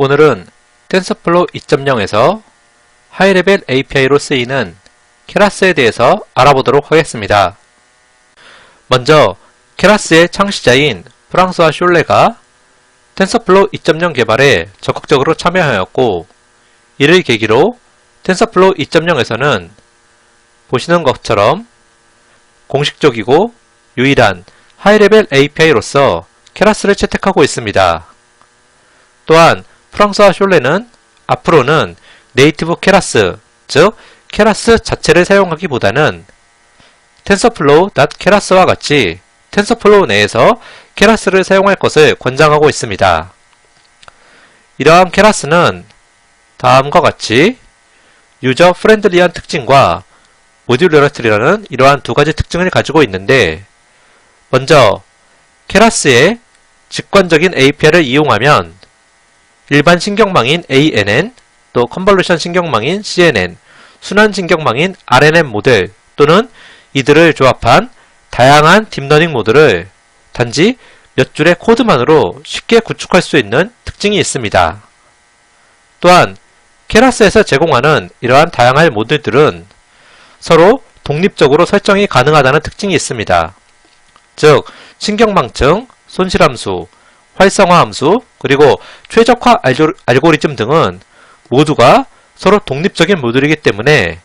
오늘은 텐서플로우 2.0에서 하이레벨 API로 쓰이는 케라스에 대해서 알아보도록 하겠습니다. 먼저 케라스의 창시자인 프랑스와 숄레가 텐서플로우 2.0 개발에 적극적으로 참여하였고 이를 계기로 텐서플로우 2.0에서는 보시는 것처럼 공식적이고 유일한 하이레벨 API로서 케라스를 채택하고 있습니다. 또한 프랑스와 숄레는 앞으로는 네이티브 케라스, 즉 케라스 자체를 사용하기보다는 tensorflow.keras와 같이 텐서플로우 내에서 케라스를 사용할 것을 권장하고 있습니다. 이러한 케라스는 다음과 같이 유저 프렌들리한 특징과 모듈러러트리라는 이러한 두 가지 특징을 가지고 있는데 먼저 케라스의 직관적인 API를 이용하면 일반 신경망인 ANN, 또 컨볼루션 신경망인 CNN, 순환 신경망인 RNN 모델 또는 이들을 조합한 다양한 딥러닝 모드를 단지 몇 줄의 코드만으로 쉽게 구축할 수 있는 특징이 있습니다. 또한 케라스에서 제공하는 이러한 다양한 모드들은 서로 독립적으로 설정이 가능하다는 특징이 있습니다. 즉, 신경망층, 손실함수, 활성화 함수, 그리고 최적화 알고리즘 등은 모두가 서로 독립적인 모듈이기 때문에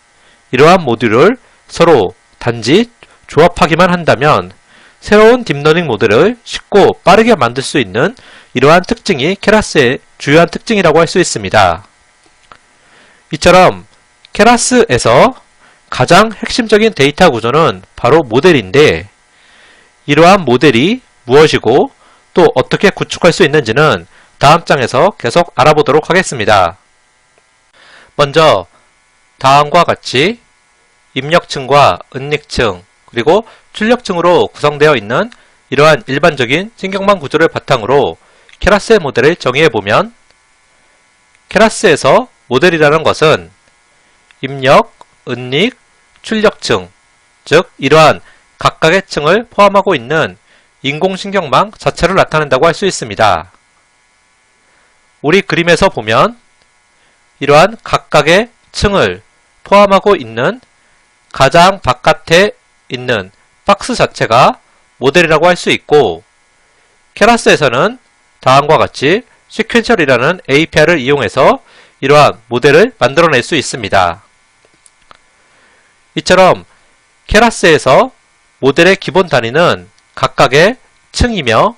이러한 모듈을 서로 단지 조합하기만 한다면 새로운 딥러닝 모델을 쉽고 빠르게 만들 수 있는 이러한 특징이 케라스의 주요한 특징이라고 할 수 있습니다. 이처럼 케라스에서 가장 핵심적인 데이터 구조는 바로 모델인데 이러한 모델이 무엇이고 또 어떻게 구축할 수 있는지는 다음 장에서 계속 알아보도록 하겠습니다. 먼저 다음과 같이 입력층과 은닉층 그리고 출력층으로 구성되어 있는 이러한 일반적인 신경망 구조를 바탕으로 케라스의 모델을 정의해보면 케라스에서 모델이라는 것은 입력, 은닉, 출력층 즉 이러한 각각의 층을 포함하고 있는 인공신경망 자체를 나타낸다고 할 수 있습니다. 우리 그림에서 보면 이러한 각각의 층을 포함하고 있는 가장 바깥에 있는 박스 자체가 모델이라고 할 수 있고 케라스에서는 다음과 같이 시퀀셜이라는 API를 이용해서 이러한 모델을 만들어낼 수 있습니다. 이처럼 케라스에서 모델의 기본 단위는 각각의 층이며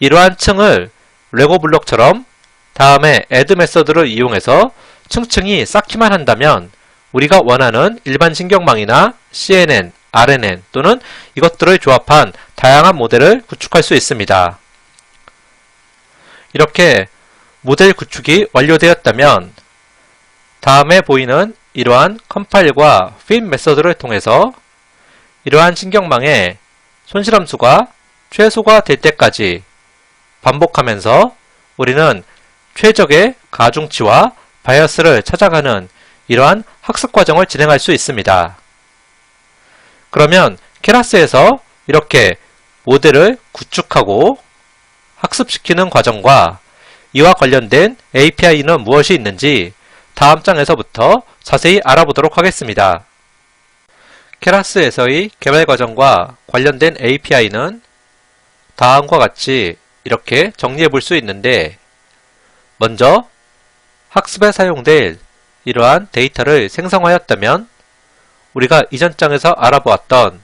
이러한 층을 레고 블록처럼 다음에 add 메서드를 이용해서 층층이 쌓기만 한다면 우리가 원하는 일반 신경망이나 CNN, RNN 또는 이것들을 조합한 다양한 모델을 구축할 수 있습니다. 이렇게 모델 구축이 완료되었다면 다음에 보이는 이러한 컴파일과 fit 메서드를 통해서 이러한 신경망의 손실함수가 최소가 될 때까지 반복하면서 우리는 최적의 가중치와 바이어스를 찾아가는 이러한 학습 과정을 진행할 수 있습니다. 그러면 케라스에서 이렇게 모델을 구축하고 학습시키는 과정과 이와 관련된 API는 무엇이 있는지 다음 장에서부터 자세히 알아보도록 하겠습니다. 케라스에서의 개발 과정과 관련된 API는 다음과 같이 이렇게 정리해 볼 수 있는데 먼저 학습에 사용될 이러한 데이터를 생성하였다면 우리가 이전 장에서 알아보았던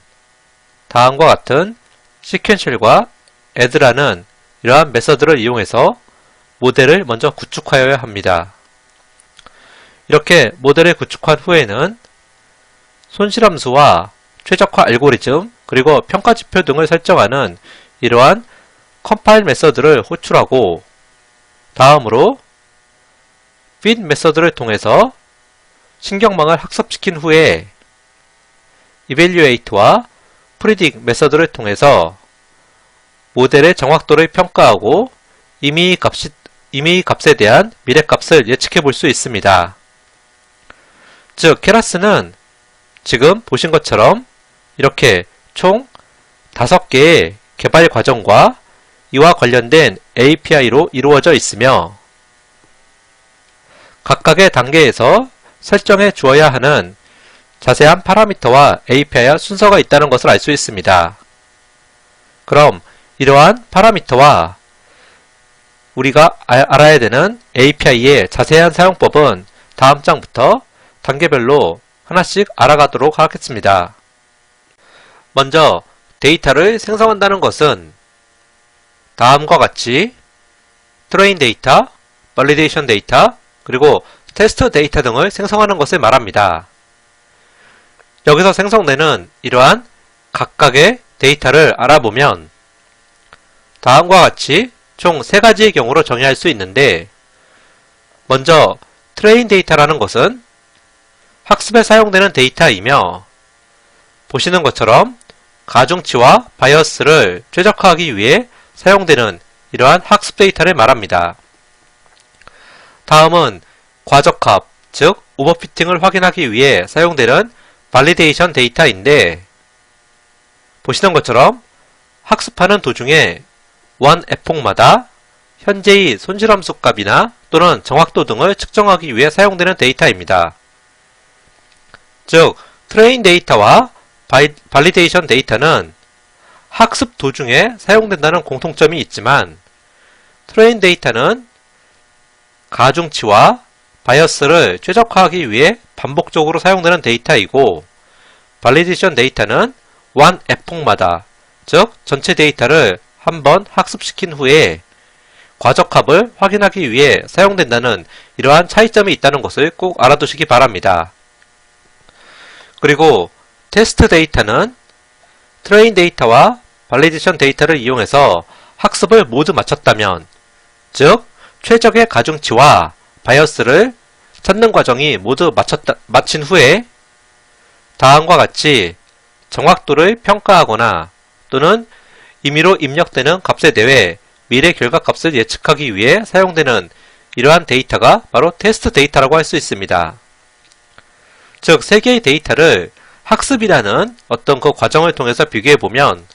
다음과 같은 시퀀셜과 add라는 이러한 메서드를 이용해서 모델을 먼저 구축하여야 합니다. 이렇게 모델을 구축한 후에는 손실함수와 최적화 알고리즘 그리고 평가지표 등을 설정하는 이러한 컴파일 메서드를 호출하고 다음으로 feed 메서드를 통해서 신경망을 학습시킨 후에 evaluate와 predict 메서드를 통해서 모델의 정확도를 평가하고 이미 값이, 이미 값에 대한 미래 값을 예측해 볼 수 있습니다. 즉, 케라스는 지금 보신 것처럼 이렇게 총 5개의 개발 과정과 이와 관련된 API로 이루어져 있으며 각각의 단계에서 설정해 주어야 하는 자세한 파라미터와 API와 순서가 있다는 것을 알 수 있습니다. 그럼 이러한 파라미터와 우리가 아- 알아야 되는 API의 자세한 사용법은 다음 장부터 단계별로 하나씩 알아가도록 하겠습니다. 먼저 데이터를 생성한다는 것은 다음과 같이 트레인 데이터, 발리데이션 데이터, 그리고 테스트 데이터 등을 생성하는 것을 말합니다. 여기서 생성되는 이러한 각각의 데이터를 알아보면 다음과 같이 총세 가지의 경우로 정의할 수 있는데 먼저 트레인 데이터라는 것은 학습에 사용되는 데이터이며 보시는 것처럼 가중치와 바이어스를 최적화하기 위해 사용되는 이러한 학습 데이터를 말합니다. 다음은 과적합, 즉 오버피팅을 확인하기 위해 사용되는 발리데이션 데이터인데 보시는 것처럼 학습하는 도중에 원 에폭마다 현재의 손실함수 값이나 또는 정확도 등을 측정하기 위해 사용되는 데이터입니다. 즉, 트레인 데이터와 바이, 발리데이션 데이터는 학습 도중에 사용된다는 공통점이 있지만 트레인 데이터는 가중치와 바이어스를 최적화하기 위해 반복적으로 사용되는 데이터이고 발리데이션 데이터는 원 에폭마다 즉 전체 데이터를 한번 학습시킨 후에 과적합을 확인하기 위해 사용된다는 이러한 차이점이 있다는 것을 꼭 알아두시기 바랍니다. 그리고 테스트 데이터는 트레인 데이터와 발리데이션 데이터를 이용해서 학습을 모두 마쳤다면 즉 최적의 가중치와 바이어스를 찾는 과정이 모두 마쳤다, 마친 후에 다음과 같이 정확도를 평가하거나 또는 임의로 입력되는 값에 대해 미래 결과 값을 예측하기 위해 사용되는 이러한 데이터가 바로 테스트 데이터라고 할 수 있습니다. 즉, 세 개의 데이터를 학습이라는 어떤 그 과정을 통해서 비교해 보면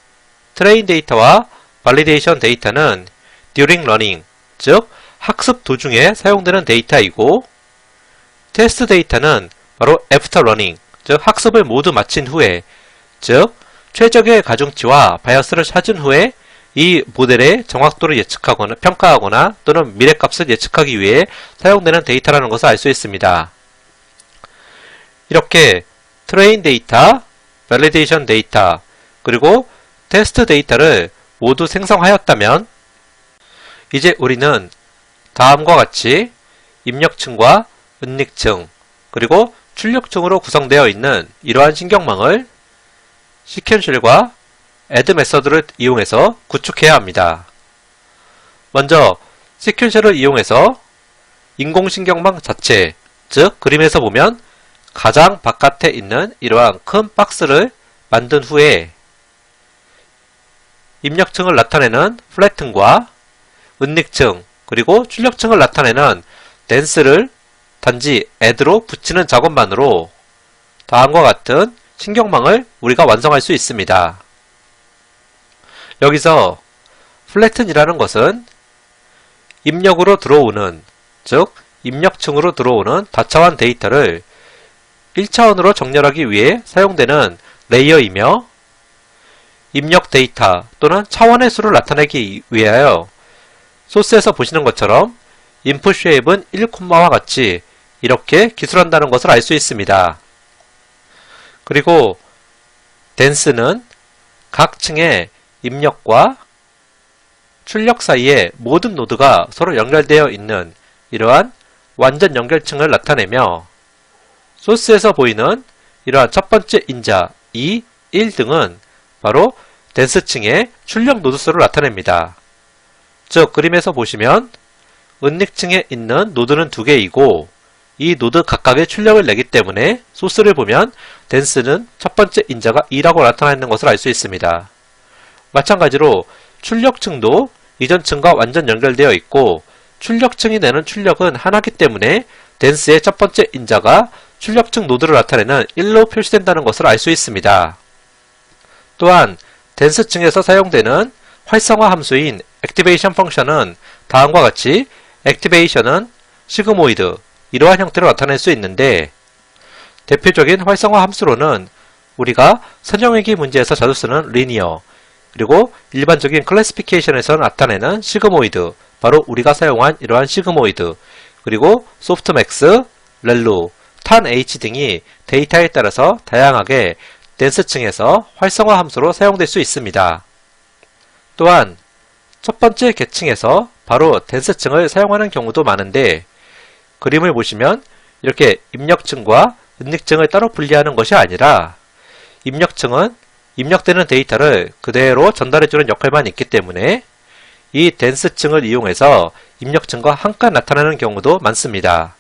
트레인 데이터와 발리데이션 데이터는 during learning, 즉 학습 도중에 사용되는 데이터이고 테스트 데이터는 바로 after learning, 즉 학습을 모두 마친 후에 즉 최적의 가중치와 바이어스를 찾은 후에 이 모델의 정확도를 예측하거나 평가하거나 또는 미래값을 예측하기 위해 사용되는 데이터라는 것을 알 수 있습니다. 이렇게 트레인 데이터, 밸리데이션 데이터, 그리고 테스트 데이터를 모두 생성하였다면 이제 우리는 다음과 같이 입력층과 은닉층, 그리고 출력층으로 구성되어 있는 이러한 신경망을 시퀀셜과 add 메서드를 이용해서 구축해야 합니다. 먼저 시퀀셜을 이용해서 인공신경망 자체, 즉 그림에서 보면 가장 바깥에 있는 이러한 큰 박스를 만든 후에 입력층을 나타내는 플래튼과 은닉층 그리고 출력층을 나타내는 댄스를 단지 add로 붙이는 작업만으로 다음과 같은 신경망을 우리가 완성할 수 있습니다. 여기서 플래튼이라는 것은 입력으로 들어오는 즉 입력층으로 들어오는 다차원 데이터를 1차원으로 정렬하기 위해 사용되는 레이어이며 입력 데이터 또는 차원의 수를 나타내기 위하여 소스에서 보시는 것처럼 input shape은 1콤마와 같이 이렇게 기술한다는 것을 알 수 있습니다. 그리고 댄스는 각 층의 입력과 출력 사이에 모든 노드가 서로 연결되어 있는 이러한 완전 연결층을 나타내며 소스에서 보이는 이러한 첫 번째 인자 2, 1 등은 바로 댄스층의 출력 노드수를 나타냅니다. 즉 그림에서 보시면 은닉층에 있는 노드는 두 개이고 이 노드 각각의 출력을 내기 때문에 소스를 보면 댄스는 첫 번째 인자가 2라고 나타나 있는 것을 알 수 있습니다. 마찬가지로 출력층도 이전층과 완전 연결되어 있고 출력층이 내는 출력은 하나기 때문에 댄스의 첫 번째 인자가 출력층 노드를 나타내는 1로 표시된다는 것을 알 수 있습니다. 또한 댄스층에서 사용되는 활성화 함수인 액티베이션 펑션은 다음과 같이 액티베이션은 시그모이드 이러한 형태로 나타낼 수 있는데 대표적인 활성화 함수로는 우리가 선형외기 문제에서 자주 쓰는 리니어 그리고 일반적인 클래시피케이션에서 나타내는 시그모이드 바로 우리가 사용한 이러한 시그모이드 그리고 소프트맥스, 렐루, 탄H 등이 데이터에 따라서 다양하게 덴스층에서 활성화 함수로 사용될 수 있습니다. 또한 첫 번째 계층에서 바로 덴스층을 사용하는 경우도 많은데 그림을 보시면 이렇게 입력층과 은닉층을 따로 분리하는 것이 아니라 입력층은 입력되는 데이터를 그대로 전달해주는 역할만 있기 때문에 이 덴스층을 이용해서 입력층과 한칸 나타나는 경우도 많습니다.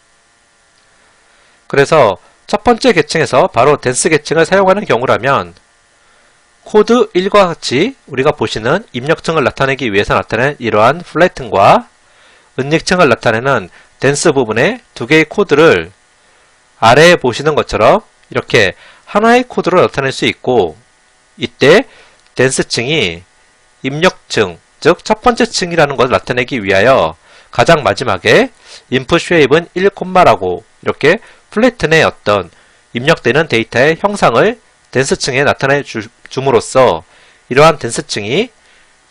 그래서 첫 번째 계층에서 바로 덴스 계층을 사용하는 경우라면 코드 1과 같이 우리가 보시는 입력층을 나타내기 위해서 나타낸 이러한 플래튼과 은닉층을 나타내는 덴스 부분의 두 개의 코드를 아래에 보시는 것처럼 이렇게 하나의 코드로 나타낼 수 있고 이때 덴스층이 입력층, 즉 첫 번째 층이라는 것을 나타내기 위하여 가장 마지막에 input shape은 1콤마라고 이렇게 플래튼의 어떤 입력되는 데이터의 형상을 덴스층에 나타내 주, 줌으로써 이러한 덴스층이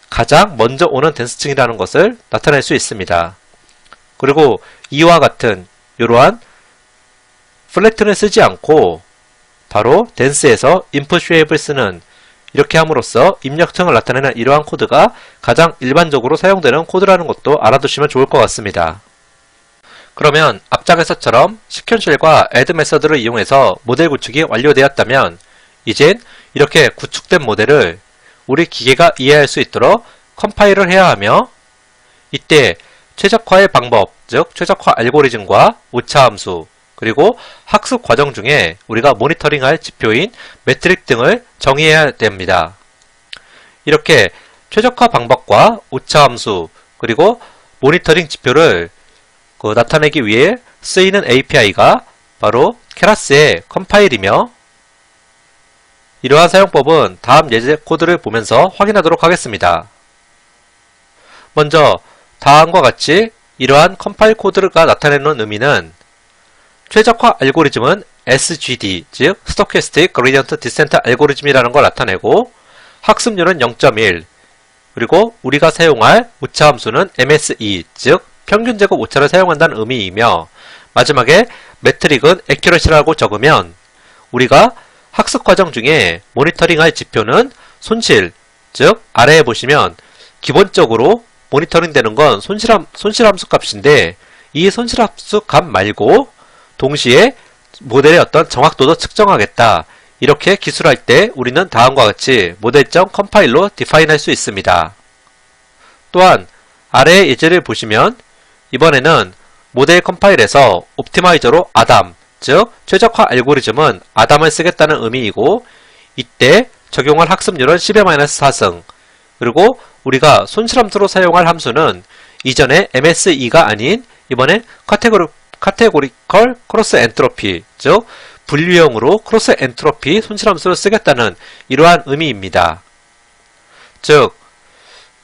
가장 먼저 오는 덴스층이라는 것을 나타낼 수 있습니다. 그리고 이와 같은 이러한 플래튼을 쓰지 않고 바로 덴스에서 input shape을 쓰는 이렇게 함으로써 입력층을 나타내는 이러한 코드가 가장 일반적으로 사용되는 코드라는 것도 알아두시면 좋을 것 같습니다. 그러면 앞장에서처럼 시퀀셜과 add 메서드를 이용해서 모델 구축이 완료되었다면 이젠 이렇게 구축된 모델을 우리 기계가 이해할 수 있도록 컴파일을 해야 하며 이때 최적화의 방법, 즉 최적화 알고리즘과 오차 함수, 그리고 학습 과정 중에 우리가 모니터링할 지표인 매트릭 등을 정의해야 됩니다. 이렇게 최적화 방법과 오차 함수, 그리고 모니터링 지표를 그 나타내기 위해 쓰이는 API가 바로 케라스의 컴파일이며 이러한 사용법은 다음 예제 코드를 보면서 확인하도록 하겠습니다. 먼저 다음과 같이 이러한 컴파일 코드가 나타내는 의미는 최적화 알고리즘은 SGD, 즉 Stochastic Gradient Descent 알고리즘이라는 걸 나타내고 학습률은 0.1 그리고 우리가 사용할 오차 함수는 MSE, 즉 평균 제곱 오차를 사용한다는 의미이며 마지막에 매트릭은 accuracy라고 적으면 우리가 학습 과정 중에 모니터링할 지표는 손실, 즉 아래에 보시면 기본적으로 모니터링 되는 건 손실함, 손실함수 값인데 이 손실함수 값 말고 동시에 모델의 어떤 정확도도 측정하겠다. 이렇게 기술할 때 우리는 다음과 같이 모델점 컴파일로 디파인 할 수 있습니다. 또한 아래의 예제를 보시면 이번에는 모델 컴파일에서 옵티마이저로 아담, 즉 최적화 알고리즘은 아담을 쓰겠다는 의미이고 이때 적용할 학습률은 10의-4승 그리고 우리가 손실함수로 사용할 함수는 이전에 MSE가 아닌 이번엔 카테고리, 카테고리컬 크로스 엔트로피 즉 분류형으로 크로스 엔트로피 손실함수를 쓰겠다는 이러한 의미입니다. 즉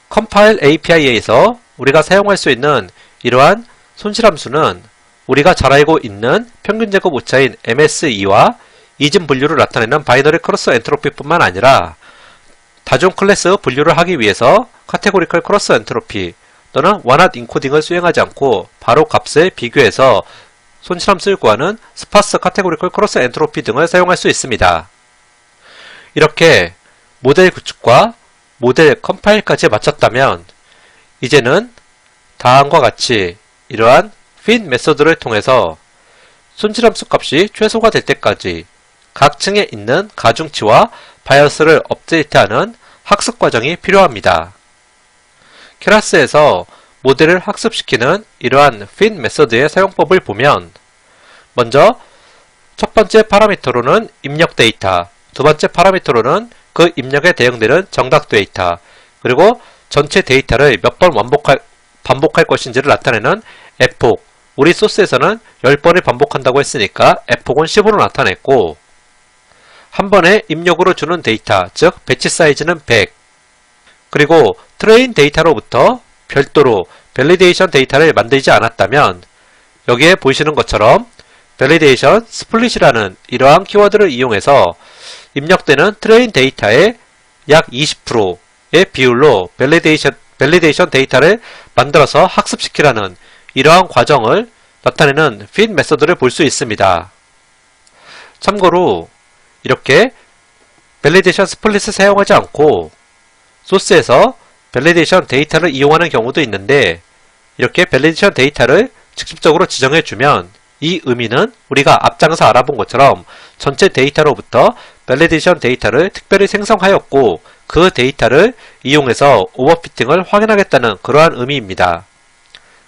컴파일 API에서 우리가 사용할 수 있는 이러한 손실함수는 우리가 잘 알고 있는 평균 제곱 오차인 MSE와 이진 분류를 나타내는 바이너리 크로스 엔트로피뿐만 아니라 다중 클래스 분류를 하기 위해서 카테고리컬 크로스 엔트로피 또는 원핫 인코딩을 수행하지 않고 바로 값을 비교해서 손실함수를 구하는 스파스 카테고리컬 크로스 엔트로피 등을 사용할 수 있습니다. 이렇게 모델 구축과 모델 컴파일까지 마쳤다면 이제는 다음과 같이 이러한 fit 메소드를 통해서 손실함수 값이 최소가 될 때까지 각 층에 있는 가중치와 바이어스를 업데이트하는 학습 과정이 필요합니다. 케라스에서 모델을 학습시키는 이러한 fit 메서드의 사용법을 보면 먼저 첫 번째 파라미터로는 입력 데이터, 두 번째 파라미터로는 그 입력에 대응되는 정답 데이터, 그리고 전체 데이터를 몇 번 반복할 것인지를 나타내는 f폭, 우리 소스에서는 10번을 반복한다고 했으니까 f폭은 10으로 나타냈고 한 번에 입력으로 주는 데이터, 즉 배치 사이즈는 100 그리고 트레인 데이터로부터 별도로 밸리데이션 데이터를 만들지 않았다면 여기에 보이시는 것처럼 validation split이라는 이러한 키워드를 이용해서 입력되는 트레인 데이터의 약 20%의 비율로 validation, validation 데이터를 만들어서 학습시키라는 이러한 과정을 나타내는 fit 메서드를 볼 수 있습니다. 참고로 이렇게 validation split을 사용하지 않고 소스에서 validation 데이터를 이용하는 경우도 있는데 이렇게 validation 데이터를 직접적으로 지정해주면 이 의미는 우리가 앞장에서 알아본 것처럼 전체 데이터로부터 validation 데이터를 특별히 생성하였고 그 데이터를 이용해서 오버피팅을 확인하겠다는 그러한 의미입니다.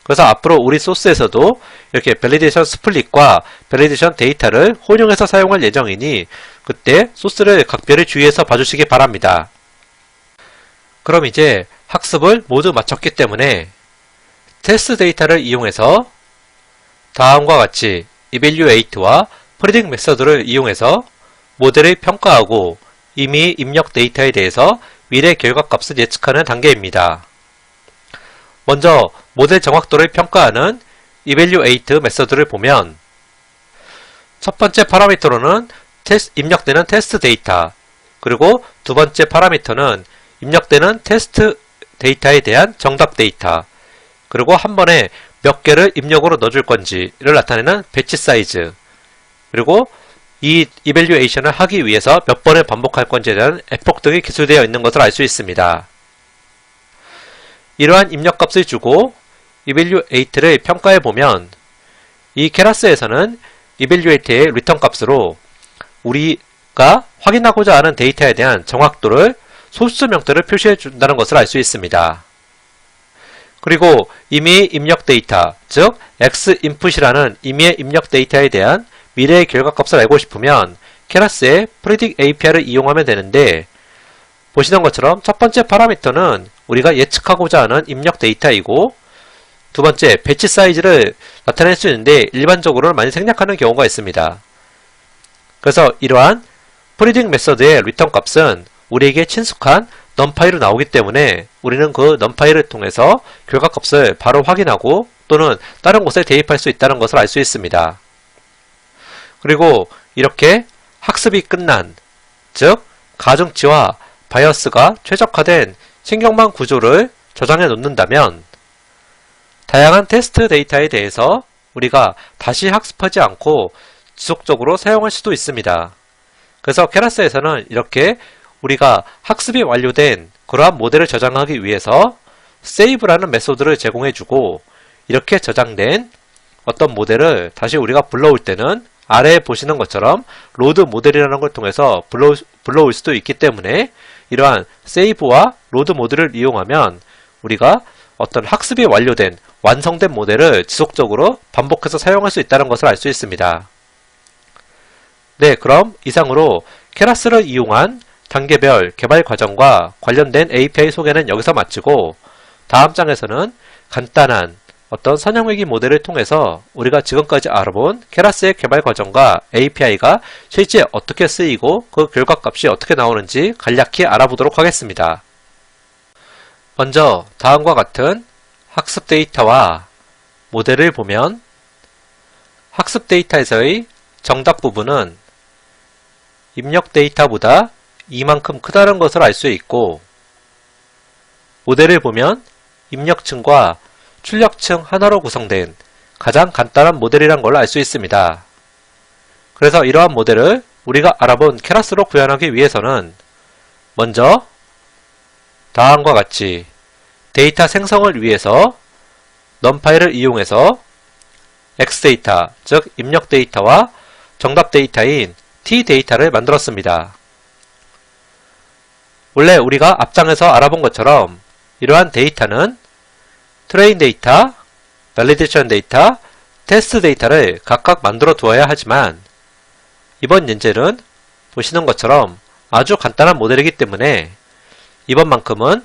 그래서 앞으로 우리 소스에서도 이렇게 validation split과 validation 데이터를 혼용해서 사용할 예정이니 그때 소스를 각별히 주의해서 봐주시기 바랍니다. 그럼 이제 학습을 모두 마쳤기 때문에 테스트 데이터를 이용해서 다음과 같이 evaluate와 predict 메서드를 이용해서 모델을 평가하고 이미 입력 데이터에 대해서 미래 결과값을 예측하는 단계입니다. 먼저 모델 정확도를 평가하는 evaluate 메서드를 보면 첫 번째 파라미터로는 테스- 입력되는 테스트 데이터 그리고 두 번째 파라미터는 입력되는 테스트 데이터에 대한 정답 데이터 그리고 한 번에 몇 개를 입력으로 넣어줄 건지를 나타내는 배치 사이즈 그리고 이 이벨리에이션을 하기 위해서 몇 번을 반복할 건지에 대한 에폭 등이 기술되어 있는 것을 알 수 있습니다. 이러한 입력값을 주고 evaluate를 평가해 보면 이 케라스에서는 evaluate의 리턴 값으로 우리가 확인하고자 하는 데이터에 대한 정확도를 소수 명태를 표시해 준다는 것을 알 수 있습니다. 그리고 이미 입력 데이터, 즉 xinput이라는 이미의 입력 데이터에 대한 미래의 결과값을 알고 싶으면 케라스의 predict API를 이용하면 되는데 보시는 것처럼 첫 번째 파라미터는 우리가 예측하고자 하는 입력 데이터이고 두 번째 배치 사이즈를 나타낼 수 있는데 일반적으로는 많이 생략하는 경우가 있습니다. 그래서 이러한 프리딩 메서드의 리턴 값은 우리에게 친숙한 num파이로 나오기 때문에 우리는 그 num파이를 통해서 결과값을 바로 확인하고 또는 다른 곳에 대입할 수 있다는 것을 알 수 있습니다. 그리고 이렇게 학습이 끝난 즉 가중치와 바이어스가 최적화된 신경망 구조를 저장해 놓는다면 다양한 테스트 데이터에 대해서 우리가 다시 학습하지 않고 지속적으로 사용할 수도 있습니다. 그래서 케라스에서는 이렇게 우리가 학습이 완료된 그러한 모델을 저장하기 위해서 save라는 메소드를 제공해주고 이렇게 저장된 어떤 모델을 다시 우리가 불러올 때는 아래에 보시는 것처럼 로드 모델이라는 걸 통해서 불러, 불러올 수도 있기 때문에 이러한 save와 로드 모델을 이용하면 우리가 어떤 학습이 완료된 완성된 모델을 지속적으로 반복해서 사용할 수 있다는 것을 알 수 있습니다. 네, 그럼 이상으로 케라스를 이용한 단계별 개발 과정과 관련된 API 소개는 여기서 마치고 다음 장에서는 간단한 어떤 선형외기 모델을 통해서 우리가 지금까지 알아본 케라스의 개발 과정과 API가 실제 어떻게 쓰이고 그 결과값이 어떻게 나오는지 간략히 알아보도록 하겠습니다. 먼저 다음과 같은 학습 데이터와 모델을 보면 학습 데이터에서의 정답 부분은 입력 데이터보다 이만큼 크다는 것을 알 수 있고 모델을 보면 입력층과 출력층 하나로 구성된 가장 간단한 모델이란 걸 알 수 있습니다. 그래서 이러한 모델을 우리가 알아본 케라스로 구현하기 위해서는 먼저 다음과 같이 데이터 생성을 위해서 num파이를 이용해서 x데이터, 즉 입력 데이터와 정답 데이터인 t데이터를 만들었습니다. 원래 우리가 앞장에서 알아본 것처럼 이러한 데이터는 트레인 데이터, 밸리데이션 데이터, 테스트 데이터를 각각 만들어 두어야 하지만 이번 예제는 보시는 것처럼 아주 간단한 모델이기 때문에 이번만큼은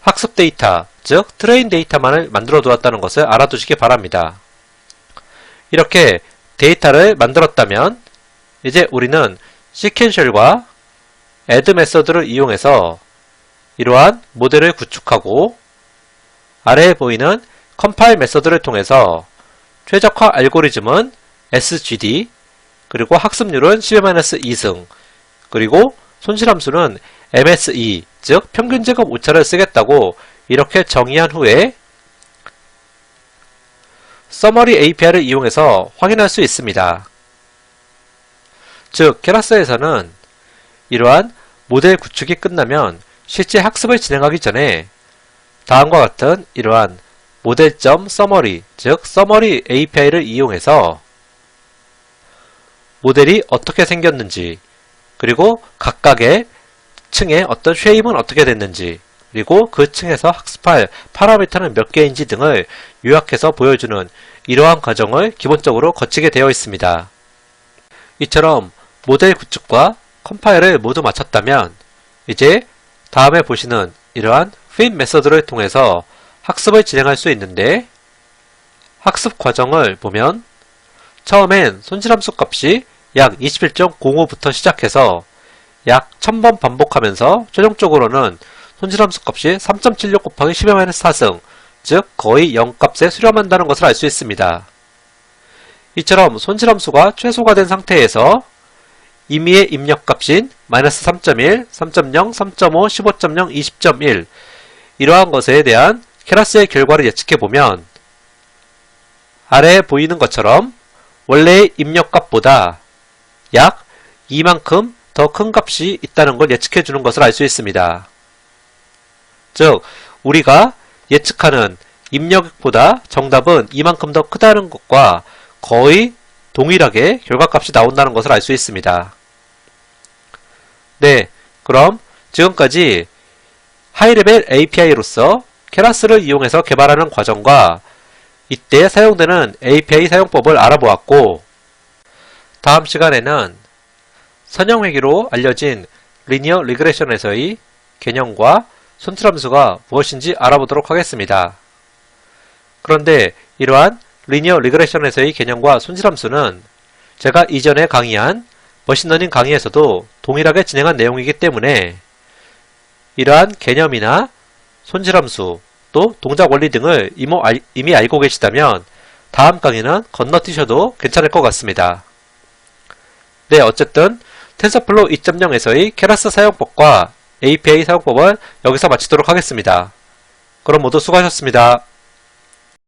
학습 데이터, 즉 트레인 데이터만을 만들어 두었다는 것을 알아두시기 바랍니다. 이렇게 데이터를 만들었다면 이제 우리는 시켄셜과 add 메서드를 이용해서 이러한 모델을 구축하고 아래에 보이는 컴파일 메서드를 통해서 최적화 알고리즘은 SGD, 그리고 학습률은 10-2승, 그리고 손실함수는 MSE, 즉 평균 제곱 오차를 쓰겠다고 이렇게 정의한 후에 서머리 API를 이용해서 확인할 수 있습니다. 즉, 케라스에서는 이러한 모델 구축이 끝나면 실제 학습을 진행하기 전에 다음과 같은 이러한 모델점 서머리, 즉 서머리 API를 이용해서 모델이 어떻게 생겼는지, 그리고 각각의 층의 어떤 쉐입은 어떻게 됐는지, 그리고 그 층에서 학습할 파라미터는 몇 개인지 등을 요약해서 보여주는 이러한 과정을 기본적으로 거치게 되어 있습니다. 이처럼 모델 구축과 컴파일을 모두 마쳤다면 이제 다음에 보시는 이러한 fit 메서드를 통해서 학습을 진행할 수 있는데 학습 과정을 보면 처음엔 손실함수 값이 약 21.05부터 시작해서 약 1000번 반복하면서 최종적으로는 손실함수 값이 3.76 곱하기 10-4승 즉 거의 0값에 수렴한다는 것을 알 수 있습니다. 이처럼 손실함수가 최소가 된 상태에서 임의의 입력값인 마이너스 3.1, 3.0, 3.5, 15.0, 20.1 이러한 것에 대한 케라스의 결과를 예측해보면 아래에 보이는 것처럼 원래의 입력값보다 약 이만큼 더 큰 값이 있다는 걸 예측해주는 것을 알 수 있습니다. 즉, 우리가 예측하는 입력보다 정답은 이만큼 더 크다는 것과 거의 동일하게 결과값이 나온다는 것을 알 수 있습니다. 네, 그럼 지금까지 하이레벨 API로서 케라스를 이용해서 개발하는 과정과 이때 사용되는 API 사용법을 알아보았고 다음 시간에는 선형회계로 알려진 리니어 리그레션에서의 개념과 손틀함수가 무엇인지 알아보도록 하겠습니다. 그런데 이러한 리니어 리그레션에서의 개념과 손실함수는 제가 이전에 강의한 머신러닝 강의에서도 동일하게 진행한 내용이기 때문에 이러한 개념이나 손실함수 또 동작 원리 등을 이미 알고 계시다면 다음 강의는 건너뛰셔도 괜찮을 것 같습니다. 네, 어쨌든 텐서플로우 2.0에서의 케라스 사용법과 API 사용법을 여기서 마치도록 하겠습니다. 그럼 모두 수고하셨습니다.